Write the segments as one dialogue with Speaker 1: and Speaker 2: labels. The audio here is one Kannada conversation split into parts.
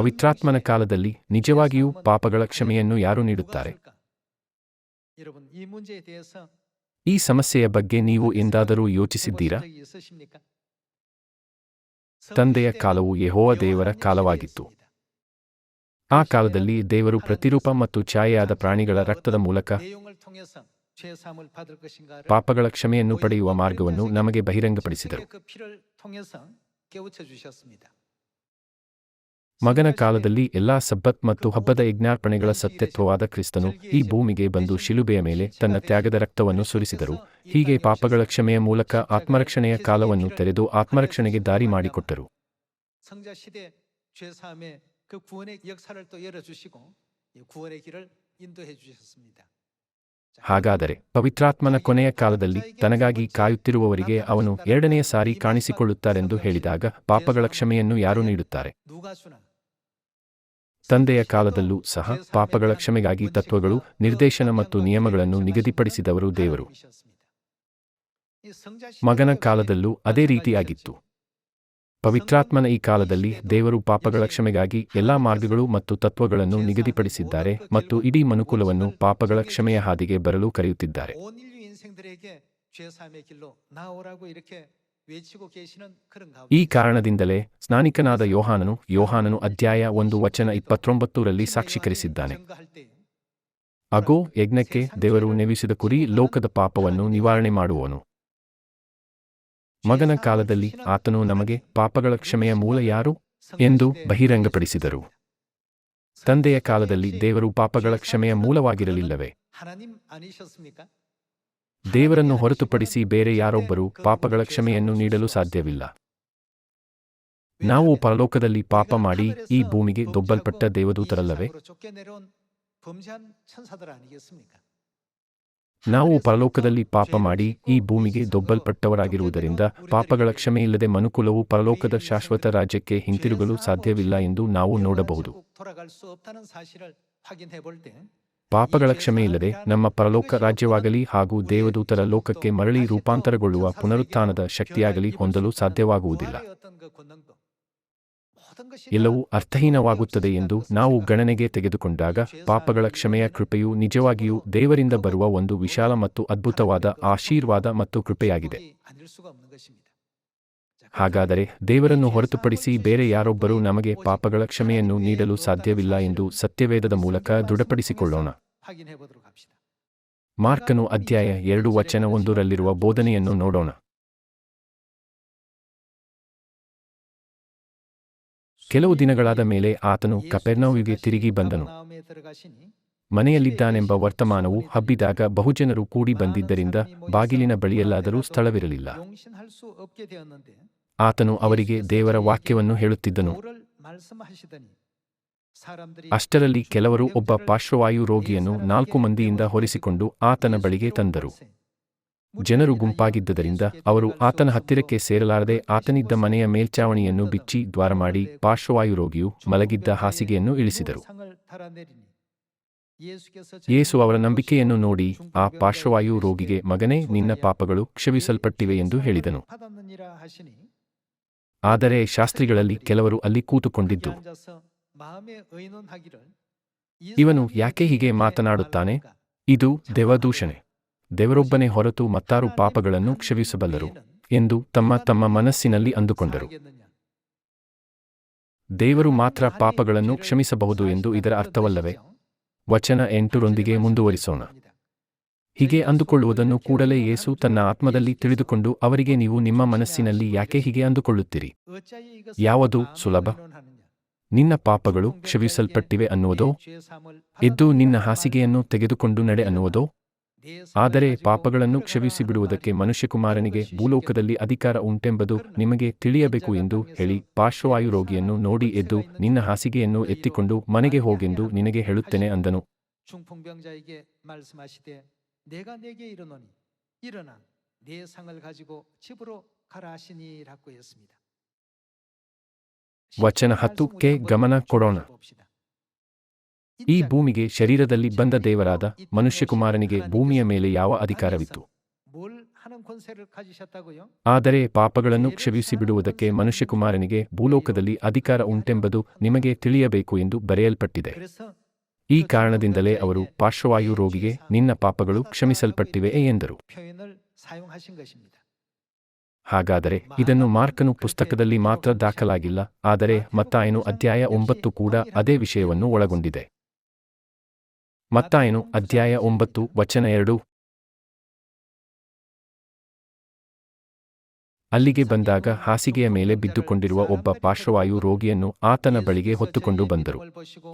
Speaker 1: ಪವಿತ್ರಾತ್ಮನ ಕಾಲದಲ್ಲಿ ನಿಜವಾಗಿಯೂ ಪಾಪಗಳ ಕ್ಷಮೆಯನ್ನು ಯಾರು ನೀಡುತ್ತಾರೆ? ಈ ಸಮಸ್ಯೆಯ ಬಗ್ಗೆ ನೀವು ಎಂದಾದರೂ ಯೋಚಿಸಿದ್ದೀರಾ? ತಂದೆಯ ಕಾಲವು ಯಹೋವ ದೇವರ ಕಾಲವಾಗಿತ್ತು. ಆ ಕಾಲದಲ್ಲಿ ದೇವರು ಪ್ರತಿರೂಪ ಮತ್ತು ಛಾಯೆಯಾದ ಪ್ರಾಣಿಗಳ ರಕ್ತದ ಮೂಲಕ ಪಾಪಗಳ ಕ್ಷಮೆಯನ್ನು ಪಡೆಯುವ ಮಾರ್ಗವನ್ನು ನಮಗೆ ಬಹಿರಂಗಪಡಿಸಿದರು. ಮಗನ ಕಾಲದಲ್ಲಿ ಎಲ್ಲಾ ಸಬ್ಬತ್ ಮತ್ತು ಹಬ್ಬದ ಯಜ್ಞಾರ್ಪಣೆಗಳ ಸತ್ಯತ್ವವಾದ ಕ್ರಿಸ್ತನು ಈ ಭೂಮಿಗೆ ಬಂದು ಶಿಲುಬೆಯ ಮೇಲೆ ತನ್ನ ತ್ಯಾಗದ ರಕ್ತವನ್ನು ಸುರಿಸಿದರು. ಹೀಗೆ ಪಾಪಗಳ ಕ್ಷಮೆಯ ಮೂಲಕ ಆತ್ಮರಕ್ಷಣೆಯ ಕಾಲವನ್ನು ತೆರೆದು ಆತ್ಮರಕ್ಷಣೆಗೆ ದಾರಿ ಮಾಡಿಕೊಟ್ಟರು. ಹಾಗಾದರೆ ಪವಿತ್ರಾತ್ಮನ ಕೊನೆಯ ಕಾಲದಲ್ಲಿ ತನಗಾಗಿ ಕಾಯುತ್ತಿರುವವರಿಗೆ ಅವನು ಎರಡನೆಯ ಸಾರಿ ಕಾಣಿಸಿಕೊಳ್ಳುತ್ತಾರೆಂದು ಹೇಳಿದಾಗ ಪಾಪಗಳ ಕ್ಷಮೆಯನ್ನು ಯಾರು ನೀಡುತ್ತಾರೆ? ತಂದೆಯ ಕಾಲದಲ್ಲೂ ಸಹ ಪಾಪಗಳ ಕ್ಷಮೆಗಾಗಿ ತತ್ವಗಳು, ನಿರ್ದೇಶನ ಮತ್ತು ನಿಯಮಗಳನ್ನು ನಿಗದಿಪಡಿಸಿದವರು ದೇವರು. ಮಗನ ಕಾಲದಲ್ಲೂ ಅದೇ ರೀತಿಯಾಗಿತ್ತು. ಪವಿತ್ರಾತ್ಮನ ಈ ಕಾಲದಲ್ಲಿ ದೇವರು ಪಾಪಗಳ ಕ್ಷಮೆಗಾಗಿ ಎಲ್ಲಾ ಮಾರ್ಗಗಳು ಮತ್ತು ತತ್ವಗಳನ್ನು ನಿಗದಿಪಡಿಸಿದ್ದಾರೆ ಮತ್ತು ಇಡೀ ಮನುಕುಲವನ್ನು ಪಾಪಗಳ ಕ್ಷಮೆಯ ಹಾದಿಗೆ ಬರಲು ಕರೆಯುತ್ತಿದ್ದಾರೆ. ಈ ಕಾರಣದಿಂದಲೇ ಸ್ನಾನಿಕನಾದ ಯೋಹಾನನು ಯೋಹಾನನು ಅಧ್ಯಾಯ ಒಂದು ವಚನ ಇಪ್ಪತ್ತೊಂಬತ್ತರಲ್ಲಿ ಸಾಕ್ಷೀಕರಿಸಿದ್ದಾನೆ. ಅಗೋ ಯಜ್ಞಕ್ಕೆ ದೇವರು ನೆವಿಸಿದ ಕುರಿ ಲೋಕದ ಪಾಪವನ್ನು ನಿವಾರಣೆ ಮಾಡುವನು ಮಗನ ಕಾಲದಲ್ಲಿ ಆತನು ನಮಗೆ ಪಾಪಗಳ ಕ್ಷಮೆಯ ಮೂಲ ಯಾರು ಎಂದು ಬಹಿರಂಗಪಡಿಸಿದರು. ತಂದೆಯ ಕಾಲದಲ್ಲಿ ದೇವರು ಪಾಪಗಳ ಕ್ಷಮೆಯ ಮೂಲವಾಗಿರಲಿಲ್ಲವೇ? ದೇವರನ್ನು ಹೊರತುಪಡಿಸಿ ಬೇರೆ ಯಾರೊಬ್ಬರು ಪಾಪಗಳ ಕ್ಷಮೆಯನ್ನು ನೀಡಲು ಸಾಧ್ಯವಿಲ್ಲ. ನಾವು ಪರಲೋಕದಲ್ಲಿ ಪಾಪ ಮಾಡಿ ಈ ಭೂಮಿಗೆ ದೊಬ್ಬಲ್ಪಟ್ಟ ದೇವದೂತರಲ್ಲವೇ? ನಾವು ಪರಲೋಕದಲ್ಲಿ ಪಾಪ ಮಾಡಿ ಈ ಭೂಮಿಗೆ ದೊಬ್ಬಲ್ಪಟ್ಟವರಾಗಿರುವುದರಿಂದ ಪಾಪಗಳ ಕ್ಷಮೆಯಿಲ್ಲದೆ ಮನುಕುಲವು ಪರಲೋಕದ ಶಾಶ್ವತ ರಾಜ್ಯಕ್ಕೆ ಹಿಂತಿರುಗಲು ಸಾಧ್ಯವಿಲ್ಲ ಎಂದು ನಾವು ನೋಡಬಹುದು. ಪಾಪಗಳ ಕ್ಷಮೆಯಿಲ್ಲದೆ ನಮ್ಮ ಪರಲೋಕ ರಾಜ್ಯವಾಗಲಿ ಹಾಗೂ ದೇವದೂತರ ಲೋಕಕ್ಕೆ ಮರಳಿ ರೂಪಾಂತರಗೊಳ್ಳುವ ಪುನರುತ್ಥಾನದ ಶಕ್ತಿಯಾಗಲಿ ಹೊಂದಲು ಸಾಧ್ಯವಾಗುವುದಿಲ್ಲ. ಎಲ್ಲವೂ ಅರ್ಥಹೀನವಾಗುತ್ತದೆ ಎಂದು ನಾವು ಗಣನೆಗೆ ತೆಗೆದುಕೊಂಡಾಗ ಪಾಪಗಳ ಕ್ಷಮೆಯ ಕೃಪೆಯು ನಿಜವಾಗಿಯೂ ದೇವರಿಂದ ಬರುವ ಒಂದು ವಿಶಾಲ ಮತ್ತು ಅದ್ಭುತವಾದ ಆಶೀರ್ವಾದ ಮತ್ತು ಕೃಪೆಯಾಗಿದೆ. ಹಾಗಾದರೆ ದೇವರನ್ನು ಹೊರತುಪಡಿಸಿ ಬೇರೆ ಯಾರೊಬ್ಬರೂ ನಮಗೆ ಪಾಪಗಳ ಕ್ಷಮೆಯನ್ನು ನೀಡಲು ಸಾಧ್ಯವಿಲ್ಲ ಎಂದು ಸತ್ಯವೇದದ ಮೂಲಕ ದೃಢಪಡಿಸಿಕೊಳ್ಳೋಣ. ಮಾರ್ಕನು ಅಧ್ಯಾಯ ಎರಡು ವಚನ ಒಂದರಲ್ಲಿರುವ ಬೋಧನೆಯನ್ನು ನೋಡೋಣ. ಕೆಲವು ದಿನಗಳಾದ ಮೇಲೆ ಆತನು ಕಪೆರ್ನೌಗೆ ತಿರುಗಿ ಬಂದನು. ಮನೆಯಲ್ಲಿದ್ದಾನೆಂಬ ವರ್ತಮಾನವು ಹಬ್ಬಿದಾಗ ಬಹುಜನರು ಕೂಡಿ ಬಂದಿದ್ದರಿಂದ ಬಾಗಿಲಿನ ಬಳಿಯಲ್ಲಾದರೂ ಸ್ಥಳವಿರಲಿಲ್ಲ. ಆತನು ಅವರಿಗೆ ದೇವರ ವಾಕ್ಯವನ್ನು ಹೇಳುತ್ತಿದ್ದನು. ಅಷ್ಟರಲ್ಲಿ ಕೆಲವರು ಒಬ್ಬ ಪಾರ್ಶ್ವವಾಯು ರೋಗಿಯನ್ನು ನಾಲ್ಕು ಮಂದಿಯಿಂದ ಹೊರಿಸಿಕೊಂಡು ಆತನ ಬಳಿಗೆ ತಂದರು. ಜನರು ಗುಂಪಾಗಿದ್ದರಿಂದ ಅವರು ಆತನ ಹತ್ತಿರಕ್ಕೆ ಸೇರಲಾರದೆ ಆತನಿದ್ದ ಮನೆಯ ಮೇಲ್ಚಾವಣಿಯನ್ನು ಬಿಚ್ಚಿ ದ್ವಾರ ಮಾಡಿ ಪಾರ್ಶ್ವವಾಯು ರೋಗಿಯು ಮಲಗಿದ್ದ ಹಾಸಿಗೆಯನ್ನು ಇಳಿಸಿದರು. ಯೇಸು ಅವರ ನಂಬಿಕೆಯನ್ನು ನೋಡಿ ಆ ಪಾರ್ಶ್ವವಾಯು ರೋಗಿಗೆ, ಮಗನೇ, ನಿನ್ನ ಪಾಪಗಳು ಕ್ಷಮಿಸಲ್ಪಟ್ಟಿವೆ ಎಂದು ಹೇಳಿದನು. ಆದರೆ ಶಾಸ್ತ್ರಿಗಳಲ್ಲಿ ಕೆಲವರು ಅಲ್ಲಿ ಕೂತುಕೊಂಡಿದ್ದು. ಇವನು ಯಾಕೆ ಹೀಗೆ ಮಾತನಾಡುತ್ತಾನೆ? ಇದು ದೇವದೂಷಣೆ. ದೇವರೊಬ್ಬನೇ ಹೊರತು ಮತ್ತಾರು ಪಾಪಗಳನ್ನು ಕ್ಷಮಿಸಬಲ್ಲರು ಎಂದು ತಮ್ಮ ತಮ್ಮ ಮನಸ್ಸಿನಲ್ಲಿ ಅಂದುಕೊಂಡರು. ದೇವರು ಮಾತ್ರ ಪಾಪಗಳನ್ನು ಕ್ಷಮಿಸಬಹುದು ಎಂದು ಇದರ ಅರ್ಥವಲ್ಲವೇ? ವಚನ ಎಂಟರೊಂದಿಗೆ ಮುಂದುವರಿಸೋಣ. ಹೀಗೆ ಅಂದುಕೊಳ್ಳುವುದನ್ನು ಕೂಡಲೇ ಯೇಸು ತನ್ನ ಆತ್ಮದಲ್ಲಿ ತಿಳಿದುಕೊಂಡು ಅವರಿಗೆ ನೀವು ನಿಮ್ಮ ಮನಸ್ಸಿನಲ್ಲಿ ಯಾಕೆ ಹೀಗೆ ಅಂದುಕೊಳ್ಳುತ್ತೀರಿ? ಯಾವುದು ಸುಲಭ? ನಿನ್ನ ಪಾಪಗಳು ಕ್ಷಮಿಸಲ್ಪಟ್ಟಿವೆ ಅನ್ನುವುದೋ? ಎದ್ದು ನಿನ್ನ ಹಾಸಿಗೆಯನ್ನು ತೆಗೆದುಕೊಂಡು ನಡೆ ಅನ್ನುವುದೋ? ಆದರೆ ಪಾಪಗಳನ್ನು ಕ್ಷಮಿಸಿಬಿಡುವುದಕ್ಕೆ ಮನುಷ್ಯಕುಮಾರನಿಗೆ ಭೂಲೋಕದಲ್ಲಿ ಅಧಿಕಾರ ಉಂಟೆಂಬುದು ನಿಮಗೆ ತಿಳಿಯಬೇಕು ಎಂದು ಹೇಳಿ ಪಾರ್ಶ್ವವಾಯು ರೋಗಿಯನ್ನು ನೋಡಿ ಎದ್ದು ನಿನ್ನ ಹಾಸಿಗೆಯನ್ನು ಎತ್ತಿಕೊಂಡು ಮನೆಗೆ ಹೋಗೆಂದು ನಿನಗೆ ಹೇಳುತ್ತೇನೆ ಅಂದನು.
Speaker 2: 중풍병자에게 말씀하시되 내가 내게 이르노니 일어나 네 상을 가지고 집으로 가라 하시니라고 했습니다.
Speaker 1: ವಚನ ಹತ್ತಕ್ಕೆ ಗಮನ ಕೊಡೋಣ ಈ ಭೂಮಿಗೆ ಶರೀರದಲ್ಲಿ ಬಂದ ದೇವರಾದ ಮನುಷ್ಯಕುಮಾರನಿಗೆ ಭೂಮಿಯ ಮೇಲೆ ಯಾವ ಅಧಿಕಾರವಿತ್ತು
Speaker 2: 뭘 하는 권세를 가지셨다고요?
Speaker 1: ಆದರೆ ಪಾಪಗಳನ್ನು ಕ್ಷಮಿಸಿಬಿಡುವುದಕ್ಕೆ ಮನುಷ್ಯಕುಮಾರನಿಗೆ ಭೂಲೋಕದಲ್ಲಿ ಅಧಿಕಾರ ಉಂಟೆಂಬುದು ನಿಮಗೆ ತಿಳಿಯಬೇಕು ಎಂದು ಬರೆಯಲ್ಪಟ್ಟಿದೆ
Speaker 2: 그래서
Speaker 1: ಈ ಕಾರಣದಿಂದಲೇ ಅವರು ಪಾರ್ಶ್ವವಾಯು ರೋಗಿಗೆ, ನಿನ್ನ ಪಾಪಗಳು ಕ್ಷಮಿಸಲ್ಪಟ್ಟಿವೆ ಎಂದರು. ಹಾಗಾದರೆ ಇದನ್ನು ಮಾರ್ಕನು ಪುಸ್ತಕದಲ್ಲಿ ಮಾತ್ರ ದಾಖಲಾಗಿಲ್ಲ, ಆದರೆ ಮತ್ತಾಯನು ಅಧ್ಯಾಯ ಒಂಬತ್ತು ಕೂಡ ಅದೇ ವಿಷಯವನ್ನು ಒಳಗೊಂಡಿದೆ. ಮತ್ತಾಯನು ಅಧ್ಯಾಯ ಒಂಬತ್ತು, ವಚನ ಎರಡು ಅಲ್ಲಿಗೆ ಬಂದಾಗ ಹಾಸಿಗೆಯ ಮೇಲೆ ಬಿದ್ದುಕೊಂಡಿರುವ ಒಬ್ಬ ಪಾರ್ಶ್ವವಾಯು ರೋಗಿಯನ್ನು ಆತನ ಬಳಿಗೆ ಹೊತ್ತುಕೊಂಡು ಬಂದರು.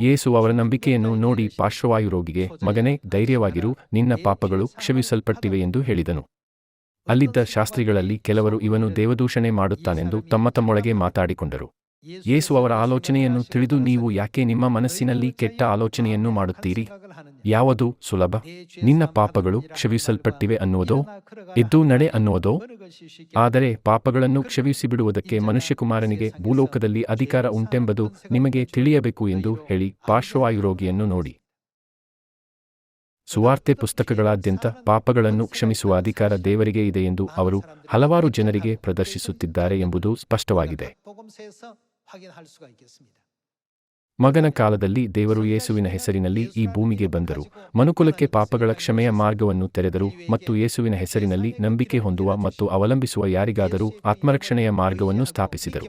Speaker 1: ಯೇಸು ಅವರ ನಂಬಿಕೆಯನ್ನು ನೋಡಿ ಪಾರ್ಶ್ವವಾಯು ರೋಗಿಗೆ, ಮಗನೇ, ಧೈರ್ಯವಾಗಿರು, ನಿನ್ನ ಪಾಪಗಳು ಕ್ಷಮಿಸಲ್ಪಟ್ಟಿವೆ ಎಂದು ಹೇಳಿದನು. ಅಲ್ಲಿದ್ದ ಶಾಸ್ತ್ರಿಗಳಲ್ಲಿ ಕೆಲವರು ಇವನು ದೇವದೂಷಣೆ ಮಾಡುತ್ತಾನೆಂದು ತಮ್ಮ ತಮ್ಮೊಳಗೆ ಮಾತಾಡಿಕೊಂಡರು. ಯೇಸು ಅವರ ಆಲೋಚನೆಯನ್ನು ತಿಳಿದು, ನೀವು ಯಾಕೆ ನಿಮ್ಮ ಮನಸ್ಸಿನಲ್ಲಿ ಕೆಟ್ಟ ಆಲೋಚನೆಯನ್ನು ಮಾಡುತ್ತೀರಿ? ಯಾವುದು ಸುಲಭ? ನಿನ್ನ ಪಾಪಗಳು ಕ್ಷಮಿಸಲ್ಪಟ್ಟಿವೆ ಅನ್ನುವುದೋ? ಇದ್ದು ನಡೆ ಅನ್ನುವುದೋ? ಆದರೆ ಪಾಪಗಳನ್ನು ಕ್ಷಮಿಸಿಬಿಡುವುದಕ್ಕೆ ಮನುಷ್ಯಕುಮಾರನಿಗೆ ಭೂಲೋಕದಲ್ಲಿ ಅಧಿಕಾರ ಉಂಟೆಂಬುದು ನಿಮಗೆ ತಿಳಿಯಬೇಕು ಎಂದು ಹೇಳಿ ಪಾರ್ಶ್ವವಾಯು ರೋಗಿಯನ್ನು ನೋಡಿ. ಸುವಾರ್ತೆ ಪುಸ್ತಕಗಳಾದ್ಯಂತ ಪಾಪಗಳನ್ನು ಕ್ಷಮಿಸುವ ಅಧಿಕಾರ ದೇವರಿಗೆ ಇದೆ ಎಂದು ಅವರು ಹಲವಾರು ಜನರಿಗೆ ಪ್ರದರ್ಶಿಸುತ್ತಿದ್ದಾರೆ ಎಂಬುದು ಸ್ಪಷ್ಟವಾಗಿದೆ. ಮಗನ ಕಾಲದಲ್ಲಿ ದೇವರು ಯೇಸುವಿನ ಹೆಸರಿನಲ್ಲಿ ಈ ಭೂಮಿಗೆ ಬಂದರು. ಮನುಕುಲಕ್ಕೆ ಪಾಪಗಳ ಕ್ಷಮೆಯ ಮಾರ್ಗವನ್ನು ತೆರೆದರು ಮತ್ತು ಯೇಸುವಿನ ಹೆಸರಿನಲ್ಲಿ ನಂಬಿಕೆ ಹೊಂದುವ ಮತ್ತು ಅವಲಂಬಿಸುವ ಯಾರಿಗಾದರೂ ಆತ್ಮರಕ್ಷಣೆಯ ಮಾರ್ಗವನ್ನು ಸ್ಥಾಪಿಸಿದರು.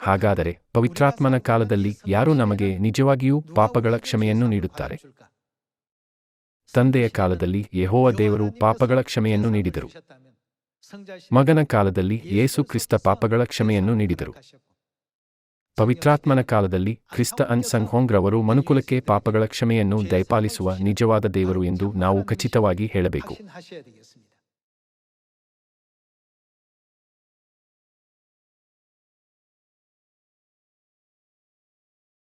Speaker 1: ಹಾಗಾದರೆ ಪವಿತ್ರಾತ್ಮನ ಕಾಲದಲ್ಲಿ ಯಾರು ನಮಗೆ ನಿಜವಾಗಿಯೂ ಪಾಪಗಳ ಕ್ಷಮೆಯನ್ನು ನೀಡುತ್ತಾರೆ? ತಂದೆಯ ಕಾಲದಲ್ಲಿ ಯಹೋವ ದೇವರು ಪಾಪಗಳ ಕ್ಷಮೆಯನ್ನು ನೀಡಿದರು. ಮಗನ ಕಾಲದಲ್ಲಿ ಯೇಸು ಕ್ರಿಸ್ತ ಪಾಪಗಳ ಕ್ಷಮೆಯನ್ನು ನೀಡಿದರು. ಪವಿತ್ರಾತ್ಮನ ಕಾಲದಲ್ಲಿ ಕ್ರಿಸ್ತ ಅನ್ ಸಂಘೋಂಗ್ರವರು ಮನುಕುಲಕ್ಕೆ ಪಾಪಗಳ ಕ್ಷಮೆಯನ್ನು ದಯಪಾಲಿಸುವ ನಿಜವಾದ ದೇವರು ಎಂದು ನಾವು ಖಚಿತವಾಗಿ ಹೇಳಬೇಕು.